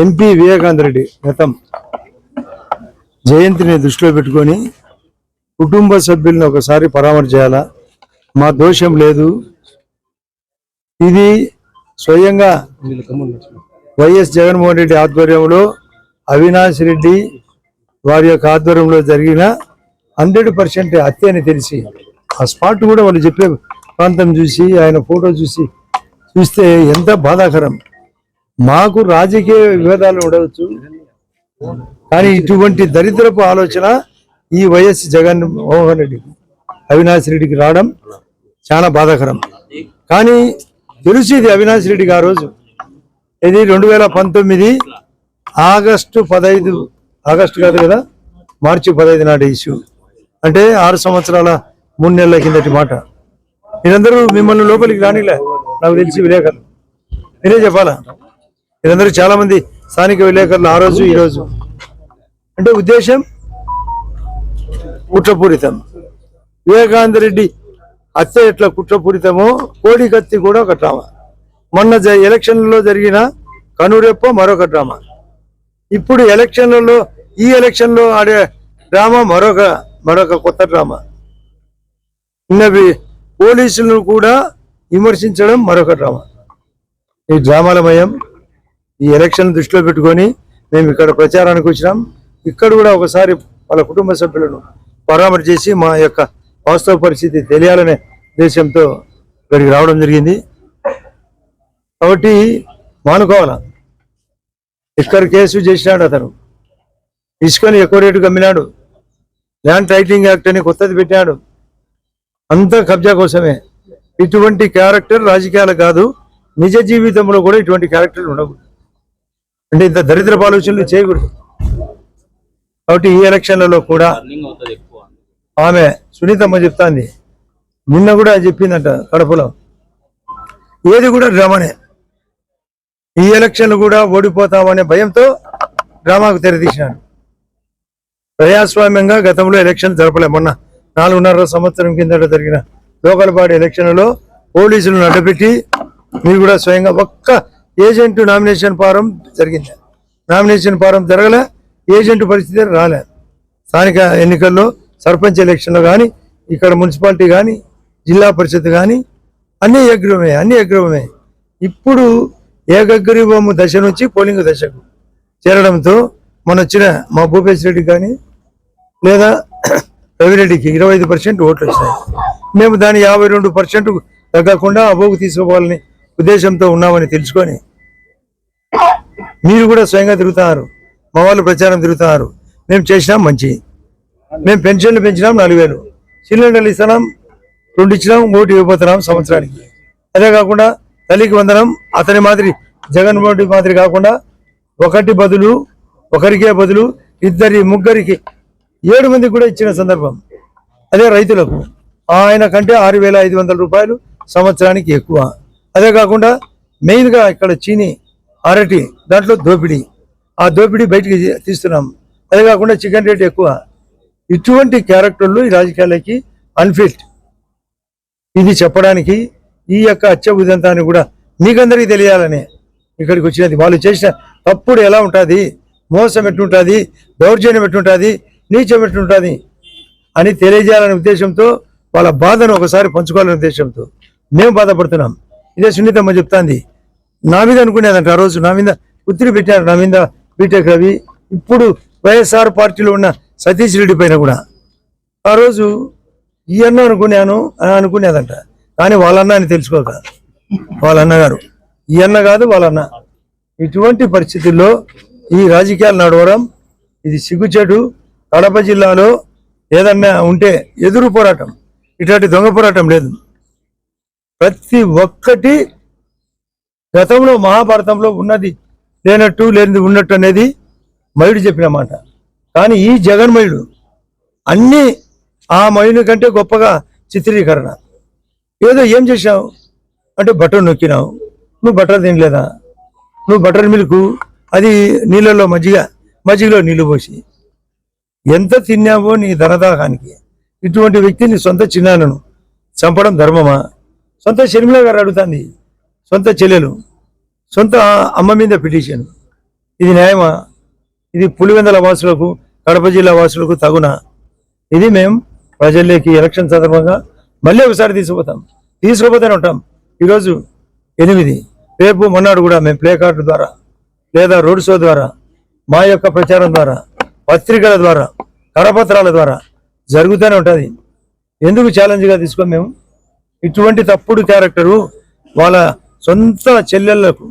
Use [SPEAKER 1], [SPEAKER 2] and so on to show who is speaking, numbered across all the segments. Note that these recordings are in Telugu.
[SPEAKER 1] ఎంపీ వివేకానంద రెడ్డి గతం జయంతిని దృష్టిలో పెట్టుకొని కుటుంబ సభ్యులను ఒకసారి పరామర్శ చేయాలా? మా దోషం లేదు. ఇది స్వయంగా వైఎస్ జగన్మోహన్ రెడ్డి ఆధ్వర్యంలో అవినాష్ రెడ్డి వారి యొక్క ఆధ్వర్యంలో జరిగిన హండ్రెడ్ పర్సెంట్ హత్య అని తెలిసి ఆ స్పాట్ కూడా వాళ్ళు చెప్పే ప్రాంతం చూసి ఆయన ఫోటో చూసి చూస్తే ఎంత బాధాకరం. మాకు రాజకీయ విభేదాలు ఉండవచ్చు. కానీ ఇటువంటి దరిద్రపు ఆలోచన ఈ వైఎస్ జగన్ మోహన్ రెడ్డికి అవినాష్ రెడ్డికి రావడం చాలా బాధాకరం. కానీ తెలిసింది అవినాష్ రెడ్డికి ఆ రోజు. ఇది రెండు వేల పంతొమ్మిది ఆగస్టు పదహైదు ఆగస్టు కాదు కదా మార్చి పదహైదు నాటి ఇష్యూ. అంటే ఆరు సంవత్సరాల మూడు నెలల కిందటి మాట. మీరందరూ మిమ్మల్ని లోపలికి రానిలే. నాకు తెలిసి విలేకరులు. నేనే చెప్పాలా? మీరందరూ చాలా మంది స్థానిక విలేకరులు ఆ రోజు ఈ రోజు. అంటే ఉద్దేశం? కుట్రపూరితం. వివేకానంద రెడ్డి హత్య ఎట్లా కుట్రపూరితమో కోడి కత్తి కూడా ఒక డ్రామా. మొన్న ఎలక్షన్లలో జరిగిన కనురెప్ప మరొక డ్రామా. ఇప్పుడు ఎలక్షన్లలో ఈ ఎలక్షన్లో ఆడే డ్రామా మరొక మరొక కొత్త డ్రామా. ఉన్నవి పోలీసులను కూడా విమర్శించడం మరొక డ్రామా. ఈ డ్రామాలమయం ఈ ఎలక్షన్ దృష్టిలో పెట్టుకొని మేము ఇక్కడ ప్రచారానికి వచ్చినాం. ఇక్కడ కూడా ఒకసారి వాళ్ళ కుటుంబ సభ్యులను పరామర్శ చేసి మా యొక్క వాస్తవ పరిస్థితి తెలియాలనే ఉద్దేశంతో ఇక్కడికి రావడం జరిగింది. కాబట్టి మానుకోవాల? ఇక్కడ కేసు చేసినాడు అతను. ఇసుకని ఎక్కువ రేటు కమ్మినాడు. ల్యాండ్ టైటిలింగ్ యాక్ట్ అని కొత్తది పెట్టాడు అంతా కబ్జా కోసమే. ఇటువంటి క్యారెక్టర్ రాజకీయాలు కాదు. నిజ జీవితంలో కూడా ఇటువంటి క్యారెక్టర్లు ఉండకూడదు అంటే ఇంత దరిద్రపు ఆలోచనలు చేయకూడదు. కాబట్టి ఈ ఎలక్షన్లలో కూడా ఆమె సునీతమ్మ చెప్తాంది. నిన్న కూడా చెప్పిందంట కడపలో. ఏది కూడా డ్రామానే. ఈ ఎలక్షన్ కూడా ఓడిపోతామనే భయంతో డ్రామాకు తెరతీసినాడు ప్రజాస్వామ్యంగా గతంలో ఎలక్షన్ జరపలే. మొన్న నాలుగున్నర సంవత్సరం కిందట జరిగిన లోకల్ బాడీ ఎలక్షన్లలో నడపెట్టి మీరు కూడా స్వయంగా ఒక్క ఏజెంట్ నామినేషన్ ఫారం జరిగింది. నామినేషన్ ఫారం జరగలే ఏజెంట్ పరిస్థితి రాలే. స్థానిక ఎన్నికల్లో సర్పంచ్ ఎలక్షన్లో కానీ ఇక్కడ మున్సిపాలిటీ కానీ జిల్లా పరిషత్ కానీ అన్ని ఏగ్రీవమే అన్ని ఏగ్రీవమే ఇప్పుడు ఏకగ్రీవం దశ నుంచి పోలింగ్ దశకు చేరడంతో మన వచ్చిన మా భూపేశ్ రెడ్డి కానీ లేదా రవిరెడ్డికి ఇరవై ఐదు పర్సెంట్ ఓట్లు వచ్చినాయి. మేము దాని యాభై రెండు పర్సెంట్ తగ్గకుండా అబోగు తీసుకోవాలని ఉద్దేశంతో ఉన్నామని తెలుసుకొని మీరు కూడా స్వయంగా తిరుగుతున్నారు. మా వాళ్ళు ప్రచారం తిరుగుతున్నారు. మేము చేసినాం మంచి. మేము పెన్షన్లు పెంచినాం నాలుగు వేలు. సిలిండర్లు ఇస్తున్నాం రెండు ఇచ్చినాం ఓటు ఇవ్వబోతున్నాం సంవత్సరానికి. అదే కాకుండా తల్లికి వందనం అతని మాదిరి జగన్మోహన్ రెడ్డి మాదిరి కాకుండా ఒకటి బదులు ఒకరికే బదులు ఇద్దరి ముగ్గురికి ఏడు మందికి కూడా ఇచ్చిన సందర్భం. అదే రైతులకు. ఆయన కంటే ఆరు వేల ఐదు వందల రూపాయలు సంవత్సరానికి ఎక్కువ. అదే కాకుండా మెయిన్గా ఇక్కడ చీని అరటి దాంట్లో దోపిడీ. ఆ దోపిడీ బయటికి తీస్తున్నాం. అదే కాకుండా చికెన్ రేట్ ఎక్కువ. ఇటువంటి క్యారెక్టర్లు ఈ రాజకీయాలకి అన్ఫిట్ ఇది చెప్పడానికి ఈ యొక్క అచ్చ ఉదంతాన్ని కూడా మీకందరికీ తెలియాలని ఇక్కడికి వచ్చినది. వాళ్ళు చేసిన తప్పుడు ఎలా ఉంటుంది? మోసం ఎట్టుంటుంది దౌర్జన్యం ఎట్టుంటుంది నీచమెట్టుంటుంది అని తెలియజేయాలనే ఉద్దేశంతో వాళ్ళ బాధను ఒకసారి పంచుకోవాలనే ఉద్దేశంతో మేము బాధపడుతున్నాం. ఇదే సునీతమ్మ చెప్తాంది. నా మీద అనుకునేదంట ఆ రోజు నా మీద ఉత్తిరి పెట్టారు నా మీద బీటెక్ రవి. ఇప్పుడు వైఎస్ఆర్ పార్టీలో ఉన్న సతీష్ రెడ్డి పైన కూడా. ఆ రోజు ఈ అన్న అనుకున్నాను అని అనుకునేదంట. కానీ వాళ్ళన్న అని తెలుసుకోక. వాళ్ళ అన్నగారు ఈ అన్న కాదు వాళ్ళన్న ఇటువంటి పరిస్థితుల్లో ఈ రాజకీయాలు నడవడం ఇది సిగ్గుచెడు కడప జిల్లాలో ఏదన్నా ఉంటే ఎదురు పోరాటం ఇటువంటి దొంగ పోరాటం లేదు. ప్రతి ఒక్కటి గతంలో మహాభారతంలో ఉన్నది లేనట్టు లేనిది ఉన్నట్టు అనేది మయుడు చెప్పిన మాట. కానీ ఈ జగన్మయుడు అన్నీ ఆ మయుని కంటే గొప్పగా చిత్రీకరణ. ఏదో ఏం చేసావు అంటే బటర్ నొక్కినావు. నువ్వు బటర్ తినలేదా? నువ్వు బటర్ మిల్క్ అది నీళ్ళలో మజ్జిగ మజ్జిగలో నీళ్ళు పోసి ఎంత తిన్నావో నీ ధనదాహానికి. ఇటువంటి వ్యక్తిని సొంత చిన్నాన్నను చంపడం ధర్మమా? సొంత షర్మిల గారు అడుగుతుంది. సొంత చెల్లెలు సొంత అమ్మ మీద పిటిషన్. ఇది న్యాయమా? ఇది పులివెందల వాసులకు కడప జిల్లా వాసులకు తగునా? ఇది మేము ప్రజల్లోకి ఎలక్షన్ సందర్భంగా మళ్ళీ ఒకసారి తీసుకుపోతాం. తీసుకుపోతూనే ఉంటాం. ఈరోజు ఎనిమిది. రేపు మొన్నాడు కూడా మేము ప్లే కార్డు ద్వారా లేదా రోడ్ షో ద్వారా మా యొక్క ప్రచారం ద్వారా పత్రికల ద్వారా కరపత్రాల ద్వారా జరుగుతూనే ఉంటుంది. ఎందుకు ఛాలెంజ్గా తీసుకొని మేము? ఇటువంటి తప్పుడు క్యారెక్టరు వాళ్ళ సొంత చెల్లెళ్ళకు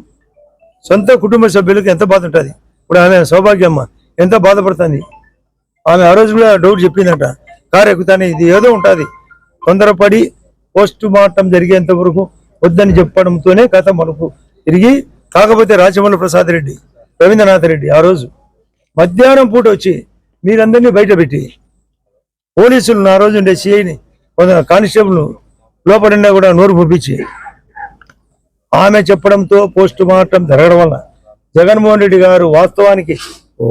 [SPEAKER 1] సొంత కుటుంబ సభ్యులకు ఎంత బాధ ఉంటుంది? ఇప్పుడు ఆమె సౌభాగ్యమ్మ ఎంత బాధపడుతుంది? ఆమె ఆ రోజు కూడా డౌట్ చెప్పిందంట. కారు ఎక్కుతానే ఇది ఏదో ఉంటుంది. తొందరపడి పోస్ట్ మార్టం జరిగేంత వరకు వద్దని చెప్పడంతోనే కథ మనకు తిరిగి కాకపోతే రాజమౌళి ప్రసాద్ రెడ్డి రవీంద్రనాథ్ రెడ్డి ఆ రోజు మధ్యాహ్నం పూట వచ్చి మీరందరినీ బయట పెట్టి పోలీసులు ఆ రోజు ఉండే సిఐని కానిస్టేబుల్ లోపలన్నా కూడా నోరు పంపించి ఆమె చెప్పడంతో పోస్ట్ మార్టం జరగడం వల్ల జగన్మోహన్ రెడ్డి గారు వాస్తవానికి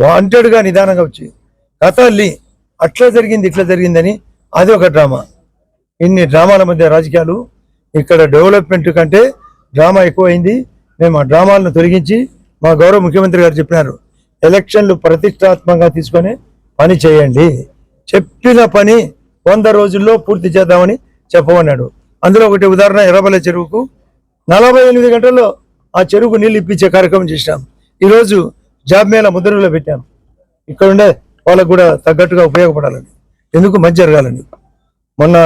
[SPEAKER 1] వాంటెడ్గా నిదానంగా వచ్చి కథ అల్లి అట్లా జరిగింది ఇట్లా జరిగిందని అది ఒక డ్రామా. ఇన్ని డ్రామాల మధ్య రాజకీయాలు ఇక్కడ డెవలప్మెంట్ కంటే డ్రామా ఎక్కువైంది. మేము ఆ డ్రామాలను తొలగించి మా గౌరవ ముఖ్యమంత్రి గారు చెప్పినారు. ఎలక్షన్లు ప్రతిష్టాత్మకంగా తీసుకొని పని చేయండి. చెప్పిన పని వంద రోజుల్లో పూర్తి చేద్దామని చెప్పమన్నాడు. అందులో ఒకటి ఉదాహరణ ఎర్రబల చెరువుకు నలభై ఎనిమిది గంటల్లో ఆ చెరువుకు నీళ్ళు ఇప్పించే కార్యక్రమం చేసినాం ఈరోజు జాబ్ మేళ ముద్రలో పెట్టాం. ఇక్కడ ఉండే వాళ్ళకు కూడా తగ్గట్టుగా ఉపయోగపడాలని ఎందుకు మంచి జరగాలని. మొన్న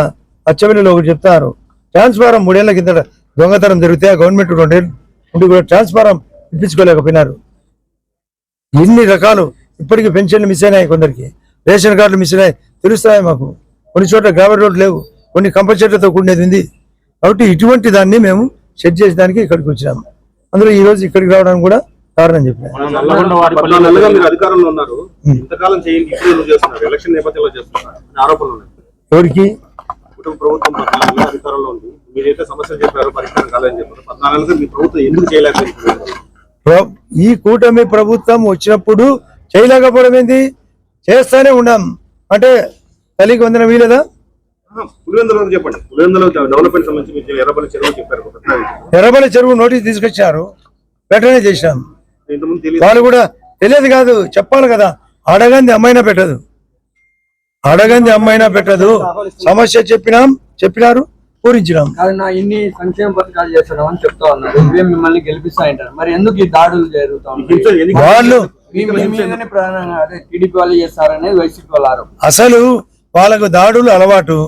[SPEAKER 1] అచ్చవెల్లిలో ఒకటి చెప్తారు ట్రాన్స్ఫారం మూడేళ్ళ కింద దొంగతనం జరిగితే గవర్నమెంట్ రెండేళ్ళు ఉండి కూడా ట్రాన్స్ఫారం ఇప్పించుకోలేకపోయినారు. ఎన్ని రకాలు ఇప్పటికీ పెన్షన్లు మిస్ అయినాయి కొందరికి. రేషన్ కార్డులు మిస్ అయినాయి. తెలుస్తాయి మాకు? కొన్ని చోట్ల గ్రావెల్ రోడ్లు లేవు. కొన్ని కంపల్సరీతో కూడినది ఉంది. కాబట్టి ఇటువంటి దాన్ని మేము సెట్ చేసేదానికి ఇక్కడికి వచ్చినాము అందులో ఈ రోజు ఇక్కడికి రావడానికి కూడా కారణం
[SPEAKER 2] ఉన్నాయి.
[SPEAKER 1] ఎవరికి?
[SPEAKER 2] కుటుంబ ప్రభుత్వం మీరైతే సమస్యలు చెప్పారు పరిష్కారం కాలేదని చెప్పారు. పద్నాలుగు నెలలుగా మీ ప్రభుత్వం ఎందుకు చేయలేకపోయింది?
[SPEAKER 1] ప్ర- ఈ కూటమి ప్రభుత్వం వచ్చినప్పుడు చేయలేకపోవడం ఏంది? చేస్తానే ఉన్నాం అంటే తల్లికి వందన వీలదా
[SPEAKER 2] ఎర్రబల్లి చెరువు
[SPEAKER 1] నోటీస్ తీసుకొచ్చారు. వెంటనే చేసినాం వాళ్ళు కూడా తెలియదు కాదు చెప్పాలి కదా. అడగంది అమ్మైనా పెట్టదు. అడగంది అమ్మైనా పెట్టదు. సమస్య చెప్పినాం చెప్పినారు. పూరించినాం
[SPEAKER 3] కాదు నా ఇన్ని సంక్షేమ పథకాలు చేస్తున్నాం అని చెప్తా ఉన్నారు. ఇవే మిమ్మల్ని గెలిపిస్తాయంటారు మరి ఎందుకు ఈ దాడులు జరుగుతా ఉన్నాయి?
[SPEAKER 1] వాళ్ళు
[SPEAKER 3] అదే టీడీపీ వాళ్ళు చేస్తారనేది వైసీపీ వాళ్ళ
[SPEAKER 1] అసలు వాళ్ళకు దాడులు అలవాటు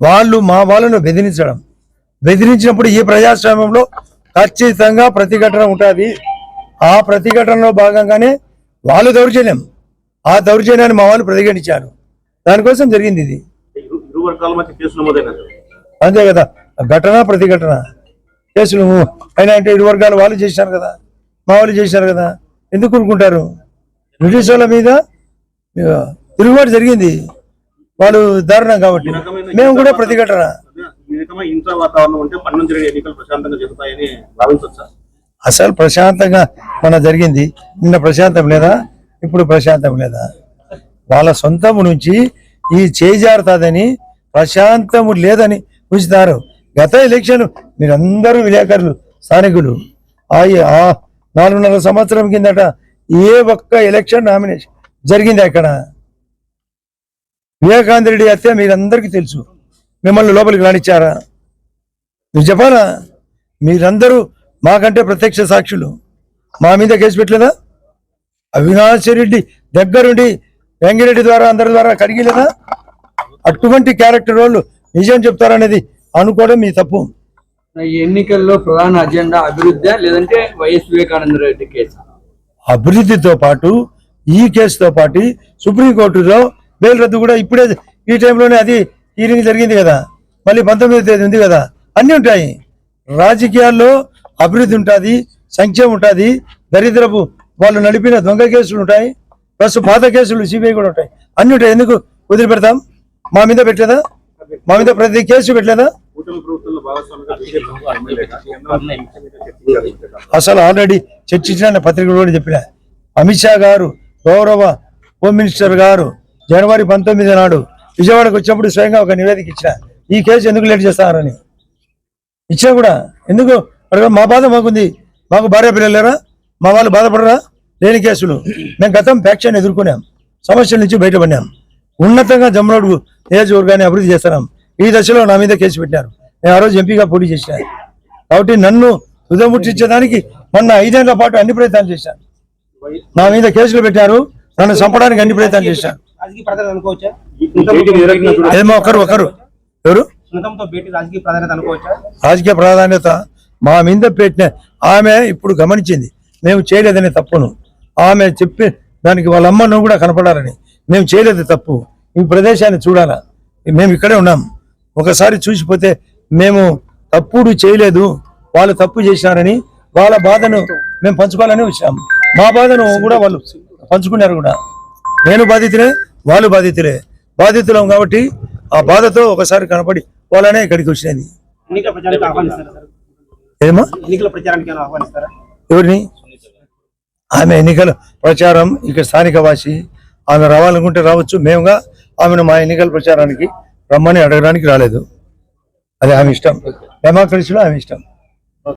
[SPEAKER 1] వాళ్ళు మా వాళ్ళను బెదిరించడం. బెదిరించినప్పుడు ఈ ప్రజాస్వామ్యంలో ఖచ్చితంగా ప్రతిఘటన ఉంటుంది. ఆ ప్రతిఘటనలో భాగంగానే వాళ్ళు దౌర్జన్యం. ఆ దౌర్జన్యాన్ని మా వాళ్ళు ప్రతిఘటించారు. దానికోసం జరిగింది ఇది.
[SPEAKER 2] ఇరు ఇరు వర్గాల మధ్య కేసు నమోదైనది.
[SPEAKER 1] అంతే కదా. ఘటన ప్రతిఘటన. కేసులు అయినా అంటే ఇరు వర్గాలు వాళ్ళు చేశారు కదా. మా వాళ్ళు చేశారు కదా. ఎందుకు ఊరుకుంటారు? బ్రిటిష్ వాళ్ళ మీద తిరుగుబాటు జరిగింది. వాళ్ళు దారుణం కాబట్టి. మేము కూడా ప్రతిఘటన. అసలు ప్రశాంతంగా మన జరిగింది. నిన్న ప్రశాంతం లేదా? ఇప్పుడు ప్రశాంతం లేదా? వాళ్ళ సొంతము నుంచి ఈ చేజారుతుందని ప్రశాంతము లేదని ఉంచుతారు గత ఎలక్షన్ మీరందరూ విలేకరులు స్థానికులు. ఆ నాలుగున్నర సంవత్సరం కిందట ఏ ఒక్క ఎలక్షన్ నామినేషన్ జరిగింది అక్కడ? వివేకానంద రెడ్డి హత్య మీరందరికీ తెలుసు. మిమ్మల్ని లోపలికి రానిచ్చారా? మీరు చెప్పాలా? మీరందరూ మాకంటే ప్రత్యక్ష సాక్షులు. మా మీద కేసు పెట్టలేదా? అవినాష్ రెడ్డి దగ్గరుండి వెంగిరెడ్డి ద్వారా అందరి ద్వారా కడిగిలేదా? అటువంటి క్యారెక్టర్ వాళ్ళు నిజం చెప్తారనేది అనుకోవడం మీ తప్పు.
[SPEAKER 3] ఈ ఎన్నికల్లో ప్రధాన అజెండా అభివృద్ధి లేదంటే వైఎస్ వివేకానంద రెడ్డి కేసు?
[SPEAKER 1] అభివృద్ధితో పాటు ఈ కేసుతో పాటు సుప్రీంకోర్టులో బెయిల్ రద్దు కూడా ఇప్పుడే ఈ టైంలోనే అది హీరింగ్ జరిగింది కదా. మళ్ళీ పంతొమ్మిదో తేదీ ఉంది కదా. అన్నీ ఉంటాయి. రాజకీయాల్లో అభివృద్ధి ఉంటుంది సంక్షేమం ఉంటుంది దరిద్రపు వాళ్ళు నడిపిన దొంగ కేసులు ఉంటాయి ప్లస్ పాత కేసులు సిబిఐ కూడా ఉంటాయి. అన్నీ ఉంటాయి. ఎందుకు? వదిలిపెడతాం. మా మీద పెట్టలేదా? మా మీద ప్రతి కేసు పెట్టలేదా. అసలు ఆల్రెడీ చర్చించిన పత్రికలు కూడా చెప్పిన. అమిత్ షా గారు గౌరవ హోమ్ మినిస్టర్ గారు జనవరి పంతొమ్మిది నాడు విజయవాడకు వచ్చినప్పుడు స్వయంగా ఒక నివేదిక ఇచ్చిన. ఈ కేసు ఎందుకు లేట్ చేస్తారని ఇచ్చా కూడా ఎందుకు? అడగ మా బాధ మాకుంది. మాకు భార్య పిల్లలు లేరా? మా వాళ్ళు బాధపడరా? లేని కేసులు. మేము గతం ఫ్యాక్షన్ ఎదుర్కొన్నాం. సమస్యల నుంచి బయటపడినాం ఉన్నతంగా జమ్మలోడు నియోజకవర్గాన్ని అభివృద్ధి చేస్తున్నాం ఈ దశలో నా మీద కేసు పెట్టారు నేను ఆ రోజు ఎంపీగా పోటీ చేశాను. కాబట్టి నన్ను తుదముట్టించడానికి మొన్న ఐదేళ్ళ పాటు అన్ని ప్రయత్నాలు చేశాను. నా మీద కేసులు పెట్టారు. నన్ను చంపడానికి అన్ని ప్రయత్నాలు చేశాను? ఏమో ఒకరు ఒకరు. ఎవరు?
[SPEAKER 4] రాజకీయ ప్రాధాన్యత అనుకోవచ్చా?
[SPEAKER 1] రాజకీయ ప్రాధాన్యత మా మీద పెట్టిన ఆమె ఇప్పుడు గమనించింది. మేము చేయలేదనే తప్పును. ఆమె చెప్పి దానికి వాళ్ళ అమ్మను కూడా కనపడాలని. మేము చేయలేదు తప్పు. ఈ ప్రదేశాన్ని చూడాలా? మేము ఇక్కడే ఉన్నాం. ఒకసారి చూసిపోతే మేము తప్పుడు చేయలేదు. వాళ్ళు తప్పు చేసినారని వాళ్ళ బాధను మేము పంచుకోవాలని వచ్చాం. మా బాధను కూడా వాళ్ళు పంచుకున్నారు కూడా. నేను బాధితులే వాళ్ళు బాధితులే. బాధితులం కాబట్టి ఆ బాధతో ఒకసారి కనపడి వాళ్ళనే ఇక్కడికి వచ్చినది ఏమో? ఎవరిని? ఆమె ఎన్నికల ప్రచారం ఇక్కడ స్థానిక వాసి ఆమె రావాలనుకుంటే రావచ్చు. మేముగా ఆమెను మా ఎన్నికల ప్రచారానికి రమ్మని అడగడానికి రాలేదు. అది ఆమె ఇష్టం. డెమోక్రసీలో ఆమె ఇష్టం.